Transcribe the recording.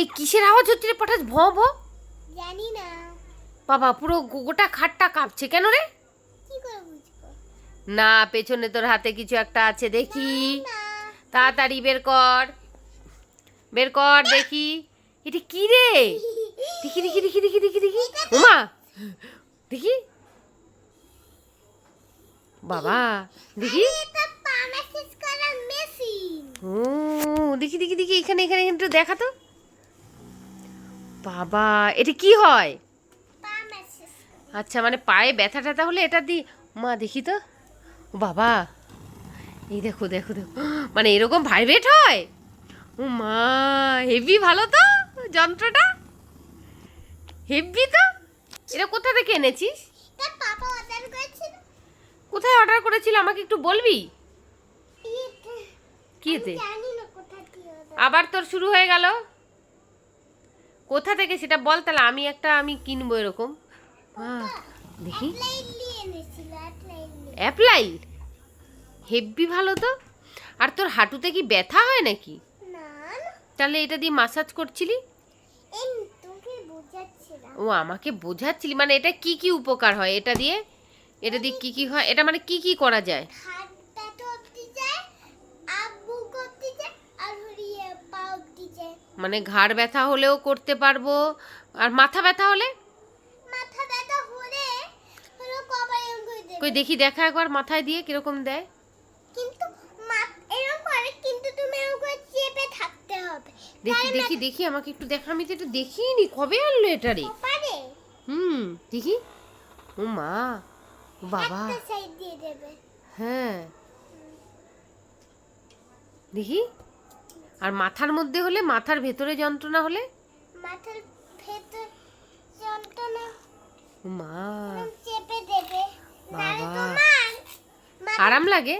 এই কিসের আওয়াজ হচ্ছে রে পটাশ? ভ ভ। জানি না। বাবা পুরো গোটা খাটটা কাঁপছে কেন রে? কি করে বুঝব? না পেছনে তোর হাতে কিছু একটা আছে দেখি। তাড়াতাড়ি বের কর। বের কর দেখি। এটা কি রে? দেখি দেখি দেখি দেখি দেখি দেখি। উমা! দেখি। বাবা দেখি। দেখি দেখি দেখি এখানে এখানে এখানে একটু দেখা তো। বাবা এটা কি হয়? আচ্ছা মানে পায়ে ব্যথা ট্যাথা হলে এটা দি মা দেখি তো। বাবা এই দেখো দেখো দেখো। মানে এরকম ভাইব্রেট হয়? ও মা হেভি ভালো তো যন্ত্রটা? হেভি তো? এটা কোথা থেকে এনেছিস? কোথায় অর্ডার করেছিল আমাকে একটু বলবি? কি আবার তোর শুরু হয়ে গেল? কোথা থেকে সেটা বল, তাহলে আমি একটা, আমি কিনবো এরকম। দেখি। অ্যাপ্লাই হেভি ভালো তো? আর তোর হাঁটুতে কি ব্যথা হয় নাকি? তাহলে এটা দিয়ে মাসাজ করছিলি? ও, আমাকে বোঝাচ্ছিলি। মানে এটা কি কি উপকার হয়? এটা দিয়ে? এটা দিয়ে কি কি হয়? এটা মানে কি কি করা যায় হাতটা তো অব্দি যায় আব্বু করতে যায় আর হরিয়ে পা অব্দি যায় মানে ঘাড় ব্যথা হলেও করতে পারব। আর মাথা ব্যথা হলে? মাথা ব্যথা হলে কই দেখি দেখা একবার মাথায় দিয়ে কীরকম দেয়। কিন্তু এরকম করে কিন্তু তুমি এরকম চেপে থাকতে হবে। দেখি দেখি দেখি আমাকে একটু দেখা আমি তো এটা দেখিনি কবে আনলো এটা রে? হুম দেখি। ও মা বাবা। একটা হ্যাঁ। দেখি। আর মাথার মধ্যে হলে মাথার ভেতরে যন্ত্রণা হলে? মাথার ভেতর যন্ত্রণা। মা চেপে দেবে। বাবা। আরাম লাগে?